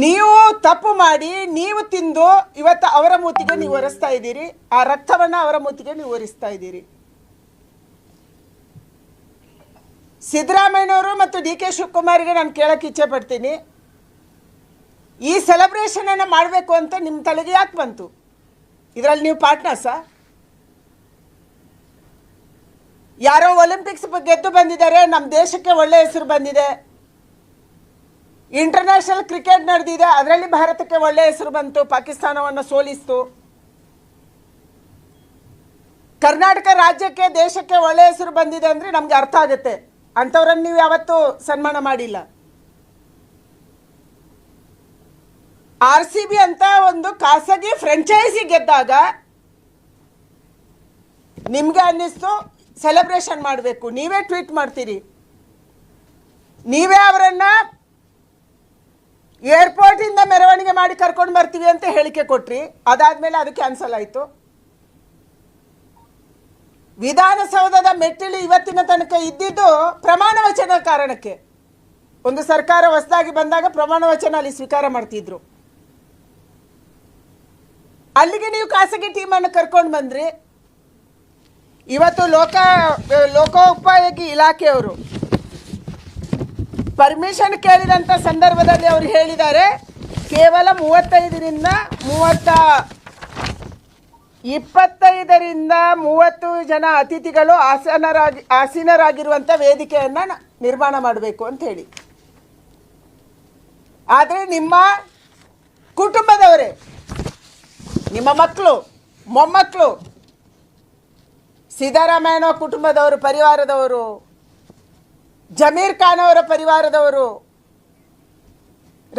ನೀವು ತಪ್ಪು ಮಾಡಿ, ನೀವು ತಿಂದು ಇವತ್ತು ಅವರ ಮೂತಿಗೆ ನೀವು ಒರೆಸ್ತಾ ಇದ್ದೀರಿ, ಆ ರಕ್ತವನ್ನ ಅವರ ಮೂತಿಗೆ ನೀವು ಒರೆಸ್ತಾ ಇದ್ದೀರಿ. ಸಿದ್ದರಾಮಯ್ಯನವರು ಮತ್ತು ಡಿ ಕೆ ಶಿವಕುಮಾರಿಗೆ ನಾನು ಕೇಳಕ್ಕೆ ಇಚ್ಛೆ ಪಡ್ತೀನಿ. ಈ ಸೆಲೆಬ್ರೇಷನ್ ಅನ್ನು ಮಾಡಬೇಕು ಅಂತ ನಿಮ್ಮ ತಲೆಗೆ ಯಾಕೆ ಬಂತು? ಇದರಲ್ಲಿ ನೀವು ಪಾರ್ಟ್ನರ್ಸ ಯಾರೋ ಒಲಿಂಪಿಕ್ಸ್ ಗೆದ್ದು ಬಂದಿದ್ದಾರೆ, ನಮ್ಮ ದೇಶಕ್ಕೆ ಒಳ್ಳೆ ಹೆಸರು ಬಂದಿದೆ. ಇಂಟರ್ನ್ಯಾಷನಲ್ ಕ್ರಿಕೆಟ್ ನಡೆದಿದೆ. ಅದರಲ್ಲಿ ಭಾರತಕ್ಕೆ ಒಳ್ಳೆ ಹೆಸರು ಬಂತು. ಪಾಕಿಸ್ತಾನವನ್ನು ಸೋಲಿಸ್ತು. ಕರ್ನಾಟಕ ರಾಜ್ಯಕ್ಕೆ, ದೇಶಕ್ಕೆ ಒಳ್ಳೆ ಹೆಸರು ಬಂದಿದೆ ಅಂದರೆ ನಮ್ಗೆ ಅರ್ಥ ಆಗುತ್ತೆ. ಅಂಥವ್ರನ್ನು ನೀವು ಯಾವತ್ತೂ ಸನ್ಮಾನ ಮಾಡಿಲ್ಲ. ಆರ್ ಸಿ ಬಿ ಅಂತ ಒಂದು ಖಾಸಗಿ ಫ್ರೆಂಚೈಸಿ ಗೆದ್ದಾಗ ನಿಮಗೆ ಅನ್ನಿಸ್ತು ಸೆಲೆಬ್ರೇಷನ್ ಮಾಡಬೇಕು. ನೀವೇ ಟ್ವೀಟ್ ಮಾಡ್ತೀರಿ. ನೀವೇ ಅವರನ್ನ ಏರ್ಪೋರ್ಟಿಂದ ಮೆರವಣಿಗೆ ಮಾಡಿ ಕರ್ಕೊಂಡು ಬರ್ತೀವಿ ಅಂತ ಹೇಳಿಕೆ ಕೊಟ್ರಿ, ಅದಾದ್ಮೇಲೆ ಅದು ಕ್ಯಾನ್ಸಲ್ ಆಯಿತು. ವಿಧಾನಸೌಧದ ಮೆಟ್ಟಿಲು ಇವತ್ತಿನ ತನಕ ಇದ್ದಿದ್ದು ಪ್ರಮಾಣ ವಚನ ಕಾರಣಕ್ಕೆ. ಒಂದು ಸರ್ಕಾರ ಹೊಸದಾಗಿ ಬಂದಾಗ ಪ್ರಮಾಣ ವಚನ ಅಲ್ಲಿ ಸ್ವೀಕಾರ ಮಾಡ್ತಿದ್ರು. ಅಲ್ಲಿಗೆ ನೀವು ಖಾಸಗಿ ಟೀಮನ್ನು ಕರ್ಕೊಂಡು ಬಂದ್ರಿ. ಇವತ್ತು ಲೋಕ, ಲೋಕೋಪಯೋಗಿ ಇಲಾಖೆಯವರು ಪರ್ಮಿಷನ್ ಕೇಳಿದಂಥ ಸಂದರ್ಭದಲ್ಲಿ ಅವರು ಹೇಳಿದ್ದಾರೆ, ಕೇವಲ ಮೂವತ್ತೈದರಿಂದ ಮೂವತ್ತ, ಇಪ್ಪತ್ತೈದರಿಂದ ಮೂವತ್ತು ಜನ ಅತಿಥಿಗಳು ಆಸನರಾಗಿ ಆಸೀನರಾಗಿರುವಂಥ ವೇದಿಕೆಯನ್ನು ನಿರ್ಮಾಣ ಮಾಡಬೇಕು ಅಂತ ಹೇಳಿ. ಆದರೆ ನಿಮ್ಮ ಕುಟುಂಬದವರೇ, ನಿಮ್ಮ ಮಕ್ಕಳು, ಮೊಮ್ಮಕ್ಕಳು ಸಿದ್ದರಾಮಯ್ಯನ ಕುಟುಂಬದವರು, ಪರಿವಾರದವರು ಜಮೀರ್ ಖಾನ್ ಅವರ ಪರಿವಾರದವರು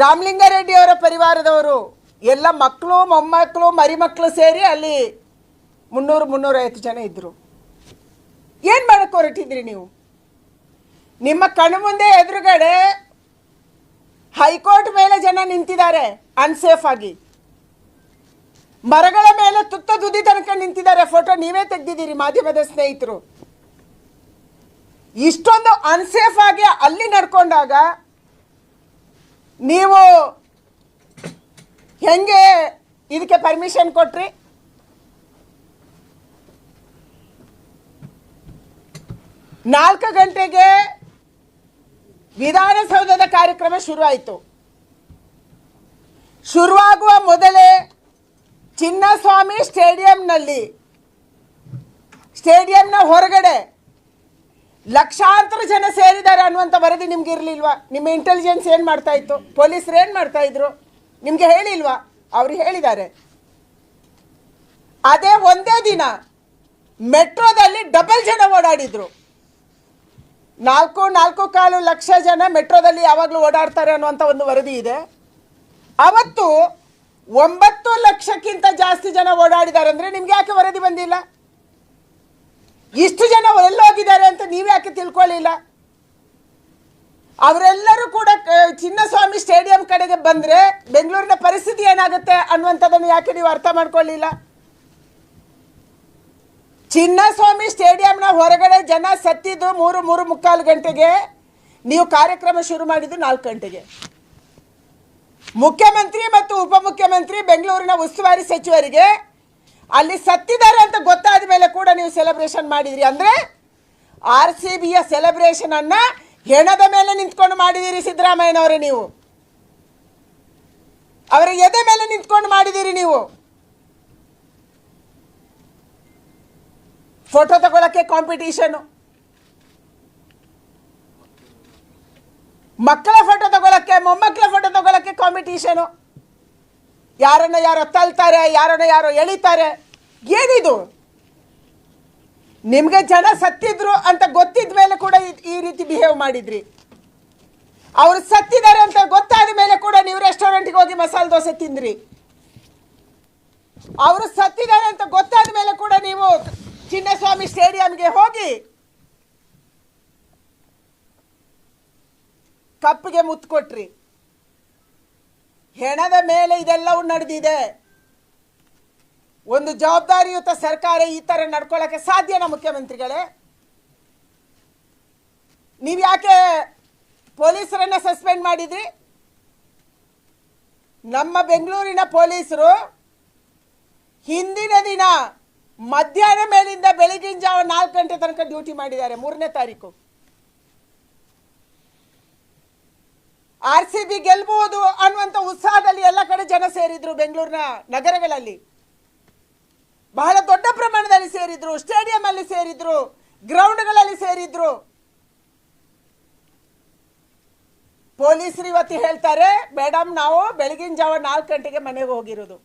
ರಾಮಲಿಂಗಾರೆಡ್ಡಿ ಅವರ ಪರಿವಾರದವರು, ಎಲ್ಲ ಮಕ್ಕಳು, ಮೊಮ್ಮಕ್ಕಳು, ಮರಿಮಕ್ಕಳು ಸೇರಿ ಅಲ್ಲಿ ಮುನ್ನೂರು, ಮುನ್ನೂರೈವತ್ತು ಜನ ಇದ್ದರು ಏನು ಮಾಡಕ್ಕೆ ಹೊರಟಿದ್ರಿ ನೀವು? ನಿಮ್ಮ ಕಣ್ಣು ಮುಂದೆ ಎದುರುಗಡೆ ಹೈಕೋರ್ಟ್ ಮೇಲೆ ಜನ ನಿಂತಿದ್ದಾರೆ ಅನ್ಸೇಫ್ ಆಗಿ. ಮರಗಳ ಮೇಲೆ ತುತ್ತ ದುದಿ ತನಕ ನಿಂತಿದ್ದಾರೆ ಫೋಟೋ ನೀವೇ ತೆಗ್ದಿದ್ದೀರಿ ಮಾಧ್ಯಮದ ಸ್ನೇಹಿತರು. ಇಷ್ಟೊಂದು ಅನ್ಸೇಫ್ ಆಗಿ ಅಲ್ಲಿ ನಡ್ಕೊಂಡಾಗ ನೀವು ಹೆಂಗೆ ಇದಕ್ಕೆ ಪರ್ಮಿಷನ್ ಕೊಟ್ರಿ? ನಾಲ್ಕು ಗಂಟೆಗೆ ವಿಧಾನಸೌಧದ ಕಾರ್ಯಕ್ರಮ ಶುರುವಾಯಿತು. ಶುರುವಾಗುವ ಮೊದಲೇ ಚಿನ್ನಸ್ವಾಮಿ ಸ್ಟೇಡಿಯಂನಲ್ಲಿ, ಸ್ಟೇಡಿಯಂನ ಹೊರಗಡೆ ಲಕ್ಷಾಂತರ ಜನ ಸೇರಿದ್ದಾರೆ ಅನ್ನುವಂಥ ವರದಿ ನಿಮ್ಗೆ ಇರಲಿಲ್ವಾ? ನಿಮ್ಮ ಇಂಟೆಲಿಜೆನ್ಸ್ ಏನು ಮಾಡ್ತಾ ಇತ್ತು? ಪೊಲೀಸರು ಏನು ಮಾಡ್ತಾ ಇದ್ರು? ನಿಮಗೆ ಹೇಳಿಲ್ವಾ? ಅವ್ರು ಹೇಳಿದ್ದಾರೆ. ಅದೇ ಒಂದೇ ದಿನ ಮೆಟ್ರೋದಲ್ಲಿ ಡಬಲ್ ಜನ ಓಡಾಡಿದ್ರು. ನಾಲ್ಕು ನಾಲ್ಕು ಕಾಲು ಲಕ್ಷ ಜನ ಮೆಟ್ರೋದಲ್ಲಿ ಯಾವಾಗಲೂ ಓಡಾಡ್ತಾರೆ ಅನ್ನುವಂಥ ಒಂದು ವರದಿ ಇದೆ. ಅವತ್ತು ಒಂಬತ್ತು ಲಕ್ಷಕ್ಕಿಂತ ಜಾಸ್ತಿ ಜನ ಓಡಾಡಿದ್ದಾರೆ ಅಂದರೆ ನಿಮ್ಗೆ ಯಾಕೆ ವರದಿ ಬಂದಿಲ್ಲ? ಇಷ್ಟು ಜನ ಎಲ್ಲೋಗಿದ್ದಾರೆ ಅಂತ ನೀವು ಯಾಕೆ ತಿಳ್ಕೊಳ್ಳಿಲ್ಲ? ಅವರೆಲ್ಲರೂ ಕೂಡ ಚಿನ್ನಸ್ವಾಮಿ ಸ್ಟೇಡಿಯಂ ಕಡೆಗೆ ಬಂದರೆ ಬೆಂಗಳೂರಿನ ಪರಿಸ್ಥಿತಿ ಏನಾಗುತ್ತೆ ಅನ್ನುವಂಥದ್ದನ್ನು ಯಾಕೆ ನೀವು ಅರ್ಥ ಮಾಡ್ಕೊಳ್ಳಿಲ್ಲ? ಚಿನ್ನಸ್ವಾಮಿ ಸ್ಟೇಡಿಯಂನ ಹೊರಗಡೆ ಜನ ಸತ್ತಿದ್ದು ಮೂರು ಮೂರು ಮುಕ್ಕಾಲು ಗಂಟೆಗೆ ನೀವು ಕಾರ್ಯಕ್ರಮ ಶುರು ಮಾಡಿದ್ದು ನಾಲ್ಕು ಗಂಟೆಗೆ. ಮುಖ್ಯಮಂತ್ರಿ ಮತ್ತು ಉಪಮುಖ್ಯಮಂತ್ರಿ ಬೆಂಗಳೂರಿನ ಉಸ್ತುವಾರಿ ಸಚಿವರಿಗೆ ಅಲ್ಲಿ ಸತ್ತಿದ್ದಾರೆ ಅಂತ ಗೊತ್ತಾದ ಮೇಲೆ ಕೂಡ ನೀವು ಸೆಲೆಬ್ರೇಷನ್ ಮಾಡಿದ್ರಿ ಅಂದರೆ ಆರ್ ಸಿ ಬಿಯ ಸೆಲೆಬ್ರೇಷನ್ ಅನ್ನ ಹೆಣದ ಮೇಲೆ ನಿಂತ್ಕೊಂಡು ಮಾಡಿದಿರಿ ಸಿದ್ದರಾಮಯ್ಯನವರೇ ನೀವು. ಅವರ ಎದೆ ಮೇಲೆ ನಿಂತ್ಕೊಂಡು ಮಾಡಿದಿರಿ ನೀವು. ಫೋಟೋ ತಗೊಳಕ್ಕೆ ಕಾಂಪಿಟೀಷನ್ ಮಕ್ಕಳ ಫೋಟೋ ತಗೊಳಕ್ಕೆ, ಮೊಮ್ಮಕ್ಕಳ ಫೋಟೋ ತಗೊಳಕ್ಕೆ ಕಾಂಪಿಟೀಷನ್ ಯಾರನ್ನ ಯಾರೋ ತಳ್ತಾರೆ ಯಾರನ್ನ ಯಾರೋ ಎಳಿತಾರೆ, ಏನಿದು? ನಿಮಗೆ ಜನ ಸತ್ತಿದ್ರು ಅಂತ ಗೊತ್ತಿದ ಮೇಲೆ ಕೂಡ ಈ- ಈ ರೀತಿ ಬಿಹೇವ್ ಮಾಡಿದ್ರಿ. ಅವರು ಸತ್ತಿದ್ದಾರೆ ಅಂತ ಗೊತ್ತಾದ ಮೇಲೆ ಕೂಡ ನೀವು ರೆಸ್ಟೋರೆಂಟ್ಗೆ ಹೋಗಿ ಮಸಾಲೆ ದೋಸೆ ತಿಂದ್ರಿ. ಅವರು ಸತ್ತಿದ್ದಾರೆ ಅಂತ ಗೊತ್ತಾದ ಮೇಲೆ ಕೂಡ ನೀವು ಚಿನ್ನಸ್ವಾಮಿ ಸ್ಟೇಡಿಯಂಗೆ ಹೋಗಿ ಕಪ್ಪಿಗೆ ಮುತ್ತು ಕೊಟ್ರಿ. ಹೆಣದ ಮೇಲೆ ಇದೆಲ್ಲವೂ ನಡೆದಿದೆ. ಒಂದು ಜವಾಬ್ದಾರಿಯುತ ಸರ್ಕಾರ ಈ ತರ ನಡ್ಕೊಳ್ಳೋಕೆ ಸಾಧ್ಯನಾ ಮುಖ್ಯಮಂತ್ರಿಗಳೇ? ನೀವು ಯಾಕೆ ಪೊಲೀಸರನ್ನ ಸಸ್ಪೆಂಡ್ ಮಾಡಿದ್ರಿ? ನಮ್ಮ ಬೆಂಗಳೂರಿನ ಪೊಲೀಸರು ಹಿಂದಿನ ದಿನ ಮಧ್ಯಾಹ್ನ ಮೇಲಿಂದ ಬೆಳಗಿನ ಜಾವ ನಾಲ್ಕು ಗಂಟೆ ತನಕ ಡ್ಯೂಟಿ ಮಾಡಿದ್ದಾರೆ ಮೂರನೇ ತಾರೀಕು. ಆರ್ ಸಿ ಬಿ ಗೆಲ್ಬಹುದು ಅನ್ನುವಂಥ ಉತ್ಸಾಹದಲ್ಲಿ ಎಲ್ಲ ಕಡೆ ಜನ ಸೇರಿದ್ರು ಬೆಂಗಳೂರಿನ ನಗರಗಳಲ್ಲಿ. ಬಹಳ ದೊಡ್ಡ ಪ್ರಮಾಣದಲ್ಲಿ ಸೇರಿದ್ರು ಸ್ಟೇಡಿಯಂ ಅಲ್ಲಿ ಸೇರಿದ್ರು ಗ್ರೌಂಡ್ಗಳಲ್ಲಿ ಸೇರಿದ್ರು. ಪೊಲೀಸರು ಇವತ್ತು ಹೇಳ್ತಾರೆ ಮೇಡಮ್ ನಾವು ಬೆಳಗಿನ ಜಾವ ನಾಲ್ಕು ಗಂಟೆಗೆ ಮನೆಗೆ ಹೋಗಿರೋದು.